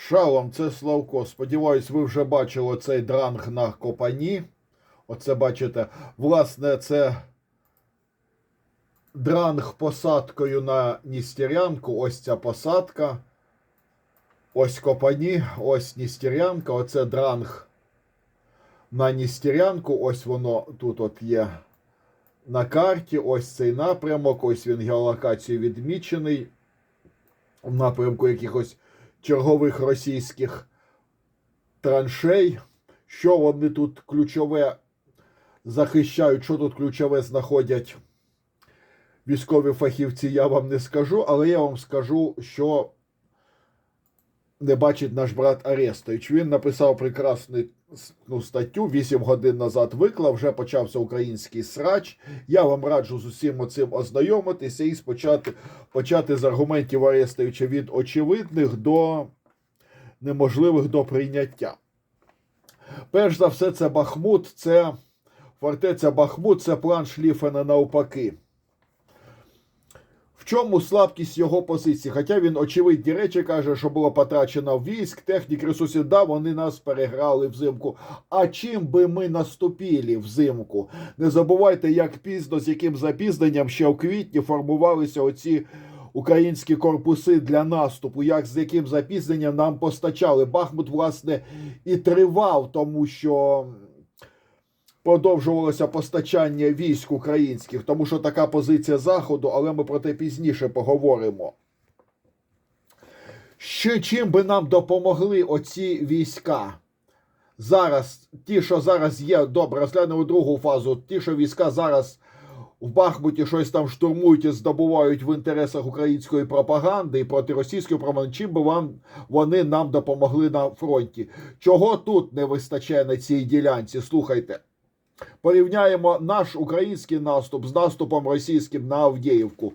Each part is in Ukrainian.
Шалом, це Славко. Сподіваюсь, ви вже бачили цей дранг на копані. Оце бачите, власне, це дранг посадкою на Ністерянку. Ось ця посадка. Ось копані, ось Ністерянка. Оце дранг на Ністерянку. Ось воно тут от є на карті. Ось цей напрямок. Ось він геолокацією відмічений. В напрямку якихось чергових російських траншей. Що вони тут ключове захищають, що тут ключове знаходять військові фахівці, я вам не скажу, але я вам скажу, що не бачить наш брат Арестович. Він написав прекрасну ну, статтю 8 годин назад виклав, вже почався український срач. Я вам раджу з усім цим ознайомитися і спочати почати з аргументів Арестовича від очевидних до неможливих до прийняття. Перш за все, це Бахмут, це фортеця Бахмут, це план Шліфена навпаки. В чому слабкість його позиції? Хоча він очевидні речі каже, що було потрачено військ, технік, ресурсів, да, вони нас переграли взимку. А чим би ми наступили взимку? Не забувайте, як пізно, з яким запізненням ще в квітні формувалися оці українські корпуси для наступу, як з яким запізненням нам постачали. Бахмут, власне, і тривав, тому що продовжувалося постачання військ українських, тому що така позиція Заходу, але ми про те пізніше поговоримо. Ще чим би нам допомогли оці війська? Зараз, ті, що зараз є, добре, розглянемо другу фазу. Ті, що війська зараз в Бахмуті щось там штурмують і здобувають в інтересах української пропаганди і проти російської пропаганди, чим би вам вони нам допомогли на фронті? Чого тут не вистачає на цій ділянці? Слухайте. Порівняємо наш український наступ з наступом російським на Авдіївку.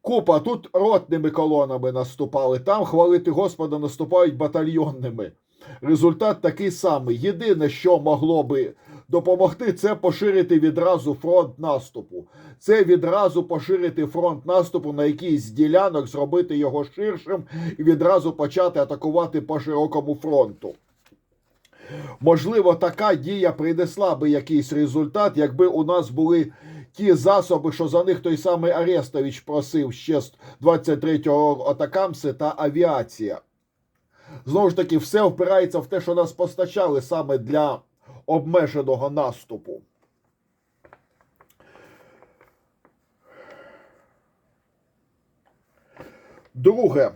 Купа тут ротними колонами наступали, там хвалити Господа наступають батальйонними. Результат такий самий. Єдине, що могло би допомогти, це поширити відразу фронт наступу. Це відразу поширити фронт наступу на якийсь ділянок, зробити його ширшим і відразу почати атакувати по широкому фронту. Можливо, така дія принесла би якийсь результат, якби у нас були ті засоби, що за них той самий Арестович просив ще з 23-го атакамси та авіація. Знову ж таки, все впирається в те, що нас постачали саме для обмеженого наступу. Друге,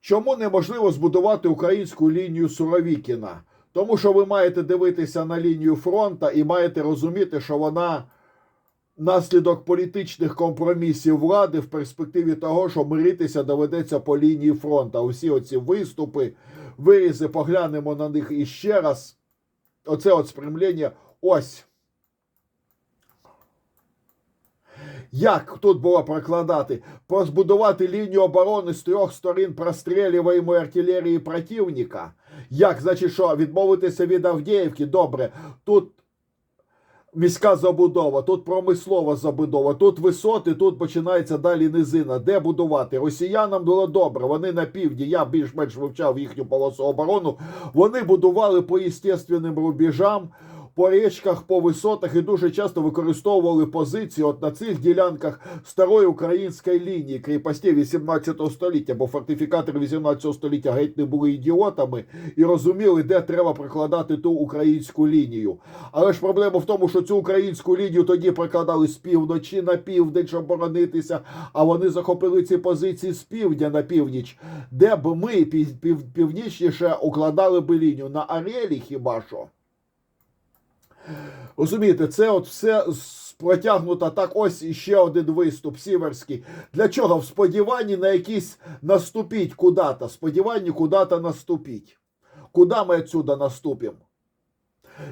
чому неможливо збудувати українську лінію Суровікіна? Тому що ви маєте дивитися на лінію фронта і маєте розуміти, що вона наслідок політичних компромісів влади в перспективі того, що миритися доведеться по лінії фронту. Усі оці виступи, вирізи, поглянемо на них іще раз. Оце от спрямлення. Ось. Як тут було прокладати? Збудувати лінію оборони з трьох сторін прострілюваємо артилерії противника. Як, значить, що відмовитися від Авдіївки? Добре, тут міська забудова, тут промислова забудова, тут висоти, тут починається далі низина. Де будувати? Росіянам було добре. Вони на півдні, я більш-менш вивчав їхню полосу оборону. Вони будували по естественним рубежам. По річках, по висотах і дуже часто використовували позиції от на цих ділянках старої української лінії кріпостей 18 століття, бо фортифікатори 18 століття геть не були ідіотами і розуміли, де треба прикладати ту українську лінію. Але ж проблема в тому, що цю українську лінію тоді прикладали з півночі на південь, щоб боронитися, а вони захопили ці позиції з півдня на північ, де б ми пів, пів, північніше укладали би лінію на Арелі хіба що. Розумієте, це от все протягнуто так. Ось іще один виступ сіверський. Для чого? В сподіванні на якісь наступіть куди-то. Сподіванні куди-то наступіть. Куди ми отсюда наступимо?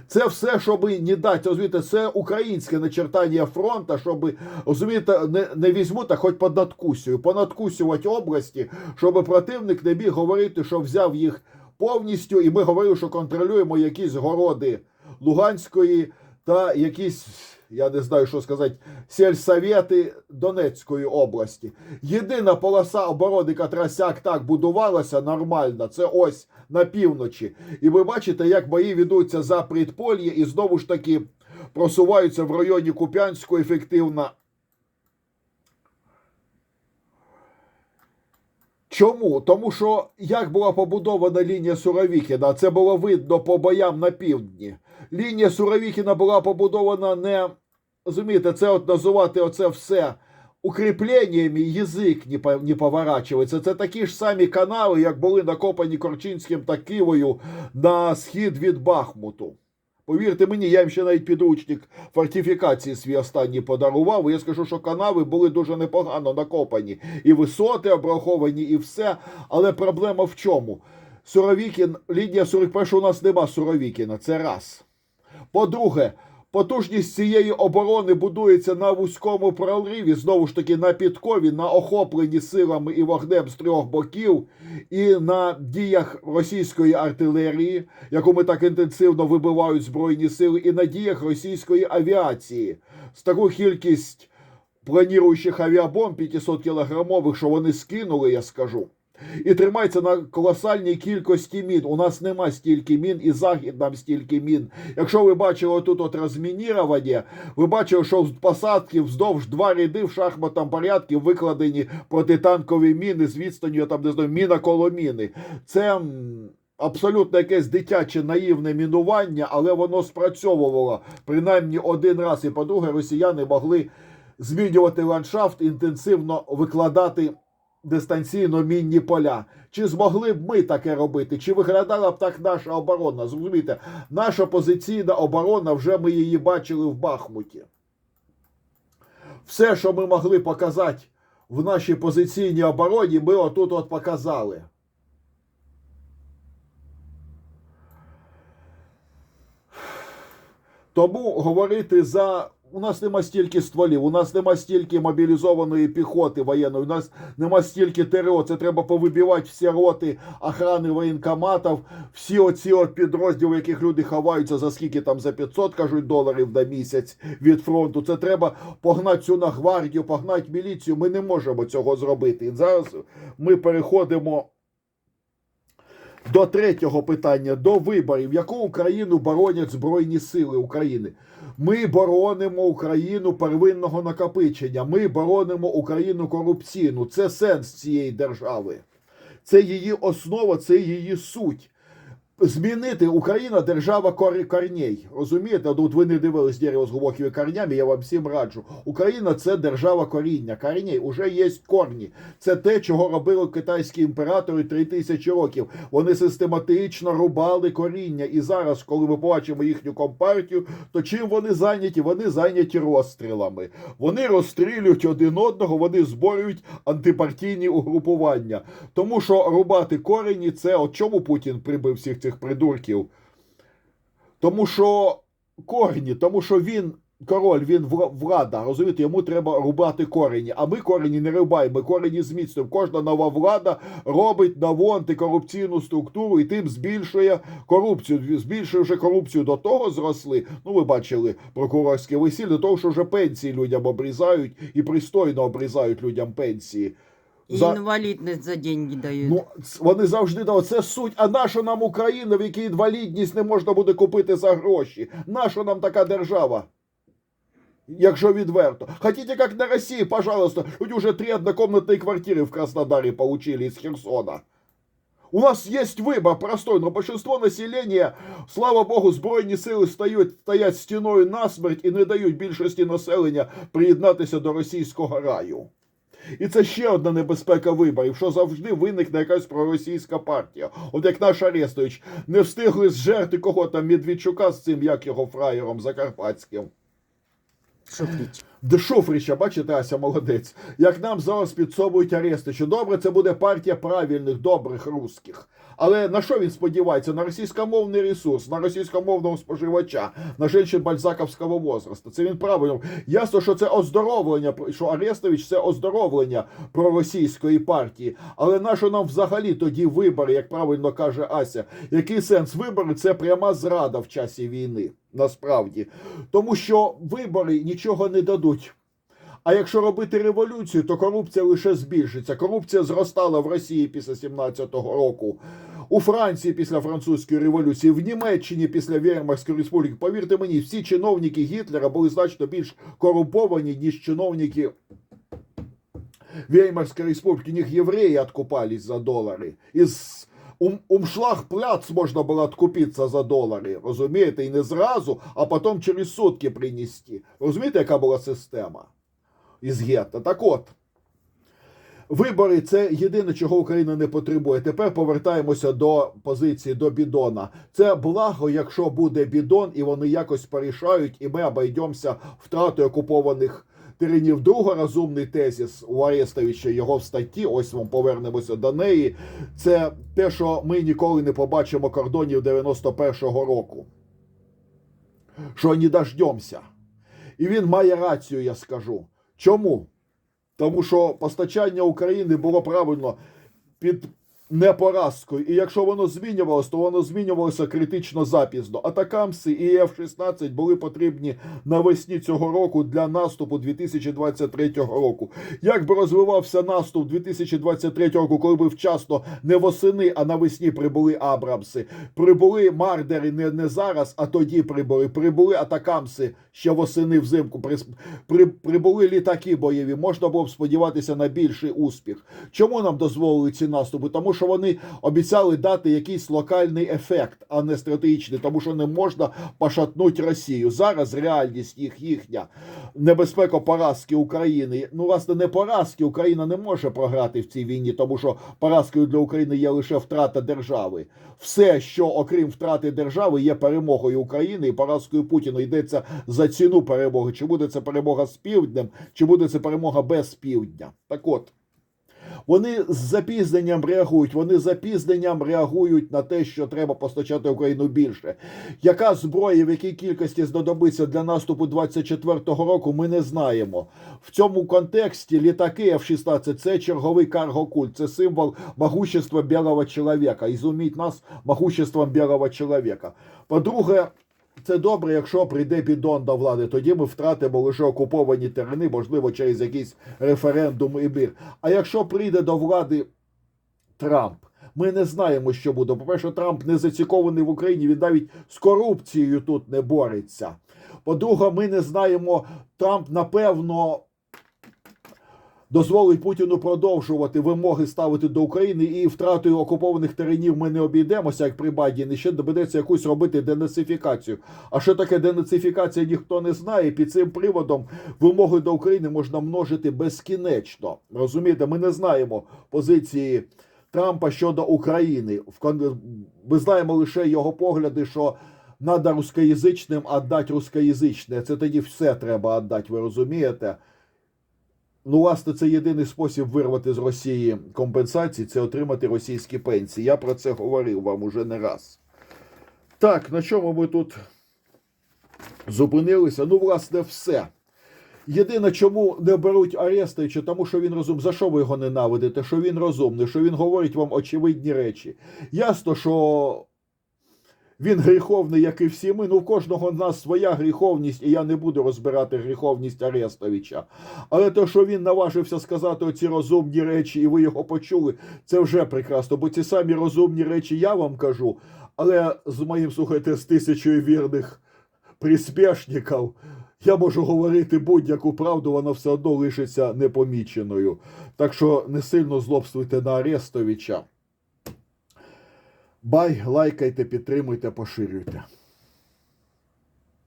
Це все, щоб не дати, розумієте, це українське начертання фронту, щоб, розумієте, не, не візьмуть, а хоч понадкусюю, понадкусювати області, щоб противник не міг говорити, що взяв їх повністю, і ми говорили, що контролюємо якісь городи Луганської та якісь я не знаю, що сказати, сельсовети Донецької області. Єдина полоса оборони, яка сяк так будувалася нормально, це ось на півночі. І ви бачите, як бої ведуться за предпольє і знову ж таки просуваються в районі Куп'янську ефективно. Чому? Тому що як була побудована лінія Суровікіна, це було видно по боям на півдні. Лінія Суровікіна була побудована не розумієте, це от називати оце все укріпленнями, язик не, по- не поворачується. Це такі ж самі канали, як були накопані Корчинським та Кивою на схід від Бахмуту. Повірте мені, я їм ще навіть підручник фортифікації свій останній подарував. Я скажу, що канави були дуже непогано накопані. І висоти обраховані, і все. Але проблема в чому? Суровікін, лінія 41 у нас нема Суровікіна, це раз. По-друге, потужність цієї оборони будується на вузькому прориві, знову ж таки на підкові, на охопленні силами і вогнем з трьох боків, і на діях російської артилерії, яку ми так інтенсивно вибивають збройні сили, і на діях російської авіації. З таку кількість планіруючих авіабомб 500 кілограмових, що вони скинули, я скажу. І тримається на колосальній кількості мін. У нас нема стільки мін, і захід нам стільки мін. Якщо ви бачили тут от розмінірування, ви бачили, що в посадки вздовж два ряди в шахматному порядку викладені протитанкові міни з відстанню, там не знаю, міна коло міни. Це абсолютно якесь дитяче наївне мінування, але воно спрацьовувало принаймні один раз. І по-друге, росіяни могли змінювати ландшафт, інтенсивно викладати дистанційно мінні поля. Чи змогли б ми таке робити? Чи виглядала б так наша оборона? Зрозумієте, наша позиційна оборона, вже ми її бачили в Бахмуті. Все, що ми могли показати в нашій позиційній обороні, ми отут от показали. Тому говорити за. У нас нема стільки стволів, у нас нема стільки мобілізованої піхоти воєнної, у нас нема стільки ТРО. Це треба повибивати всі роти охрани воєнкоматів, всі оці от підрозділи, в яких люди ховаються за скільки там за 500, кажуть, доларів на місяць від фронту. Це треба погнати цю нагвардію, погнати міліцію. Ми не можемо цього зробити. І зараз ми переходимо до третього питання, до виборів. Яку Україну боронять Збройні Сили України? Ми боронимо Україну первинного накопичення. Ми боронимо Україну корупційну. Це сенс цієї держави. Це її основа, це її суть. Змінити Україна держава корней. Розумієте? От ви не дивились дерево з глибокими корнями, я вам всім раджу. Україна це держава коріння. Корней уже є корні. Це те, чого робили китайські імператори три тисячі років. Вони систематично рубали коріння. І зараз, коли ми побачимо їхню компартію, то чим вони зайняті? Вони зайняті розстрілами. Вони розстрілюють один одного, вони зборюють антипартійні угрупування. Тому що рубати корені це от чому Путін прибив всіх цих придурків? Тому що корені, тому що він. Король, він влада, розумієте, йому треба рубати корені. А ми корені не рубаємо, ми корені зміцнюємо. Кожна нова влада робить нову антикорупційну структуру і тим збільшує корупцію. Збільшує вже корупцію до того зросли. Ну, ви бачили прокурорське весілля, до того, що вже пенсії людям обрізають і пристойно обрізають людям пенсії. И За- инвалидность за деньги дают. Ну, ц- вони завжди да, це суть. А наша нам Україна, в якій інвалідність не можна буде купити за гроші? Наша нам така держава? Якщо відверто. Хотите, как на России, пожалуйста. Люди уже три однокомнатные квартиры в Краснодаре получили из Херсона. У нас есть выбор простой, но большинство населения, слава Богу, збройні сили стають, стоять стіною насмерть і не дають більшості населення приєднатися до російського раю. І це ще одна небезпека виборів, що завжди виникне якась проросійська партія. От як наш Арестович не встигли зжерти кого там Медведчука з цим, як його фраєром закарпатським. Шуфріч. Де Шуфріча, бачите, Ася молодець. Як нам зараз підсовують Арестовича. Добре, це буде партія правильних, добрих русських. Але на що він сподівається? На російськомовний ресурс, на російськомовного споживача, на женщин бальзаковського возрасту. Це він правильно. Ясно, що це оздоровлення, що Арестович це оздоровлення проросійської партії. Але на що нам взагалі тоді вибори, як правильно каже Ася? Який сенс вибори? Це пряма зрада в часі війни. насправді. Тому що вибори нічого не дадуть. А якщо робити революцію, то корупція лише збільшиться. Корупція зростала в Росії після 17-го року, у Франції після французької революції, в Німеччині після Веймарської республіки. Повірте мені, всі чиновники Гітлера були значно більш корумповані, ніж чиновники Веймарской республики. Них евреи откупались за доллары. Из Ум, Умшлаг-пляц можна було откупитися за долари, розумієте, і не зразу, а потім через сутки принести. Розумієте, яка була система із гетто? Так от, вибори це єдине, чого Україна не потребує. Тепер повертаємося до позиції до бідона. Це благо, якщо буде бідон, і вони якось порішають, і ми обійдемося втратою окупованих теренів. Друга розумний тезіс у Арестовича його в статті. Ось вам повернемося до неї. Це те, що ми ніколи не побачимо кордонів 91-го року. Що не дождемося. І він має рацію, я скажу. Чому? Тому що постачання України було правильно під непоразкою. І якщо воно змінювалося, то воно змінювалося критично запізно. Атакамси і F-16 були потрібні навесні цього року для наступу 2023 року. Як би розвивався наступ 2023 року, коли би вчасно не восени, а навесні прибули Абрамси, прибули Мардери не, не зараз, а тоді прибули. Прибули Атакамси ще восени взимку. При, при, прибули літаки бойові. Можна було б сподіватися на більший успіх. Чому нам дозволили ці наступи? Тому що вони обіцяли дати якийсь локальний ефект, а не стратегічний, тому що не можна пошатнути Росію. Зараз реальність їх їхня небезпека поразки України. Ну, власне, не поразки. Україна не може програти в цій війні, тому що поразкою для України є лише втрата держави. Все, що окрім втрати держави, є перемогою України і поразкою Путіна. Йдеться за ціну перемоги. Чи буде це перемога з півднем, чи буде це перемога без півдня? Так от. Вони з запізненням реагують. Вони з запізненням реагують на те, що треба постачати Україну більше. Яка зброя, в якій кількості знадобиться для наступу 24-го року, ми не знаємо. В цьому контексті літаки F-16 – це черговий каргокульт, це символ могущества білого чоловіка. І зуміть нас могуществом білого чоловіка. По-друге, це добре, якщо прийде бідон до влади. Тоді ми втратимо лише окуповані терени, можливо, через якийсь референдум і бір. А якщо прийде до влади Трамп, ми не знаємо, що буде. По-перше, Трамп не зацікований в Україні, він навіть з корупцією тут не бореться. По-друге, ми не знаємо, Трамп, напевно. Дозволить Путіну продовжувати вимоги ставити до України і втратою окупованих теренів ми не обійдемося, як при Байдені. Ще доведеться якусь робити денацифікацію. А що таке денацифікація, ніхто не знає. Під цим приводом вимоги до України можна множити безкінечно. Розумієте, ми не знаємо позиції Трампа щодо України. В Ми знаємо лише його погляди, що треба рускоязичним віддати рускоязичне. Це тоді все треба віддати, ви розумієте? Ну, власне, це єдиний спосіб вирвати з Росії компенсації це отримати російські пенсії. Я про це говорив вам уже не раз. Так, на чому ми тут зупинилися? Ну, власне, все. Єдине, чому не беруть Арестовича, тому що він розум. За що ви його ненавидите? Що він розумний, що він говорить вам очевидні речі. Ясно, що він гріховний, як і всі ми. Ну, в кожного з нас своя гріховність, і я не буду розбирати гріховність Арестовича. Але те, що він наважився сказати оці розумні речі, і ви його почули, це вже прекрасно. Бо ці самі розумні речі я вам кажу, але з моїм, слухайте, з тисячою вірних приспішників я можу говорити будь-яку правду, вона все одно лишиться непоміченою. Так що не сильно злобствуйте на Арестовича. Бай, лайкайте, підтримуйте, поширюйте.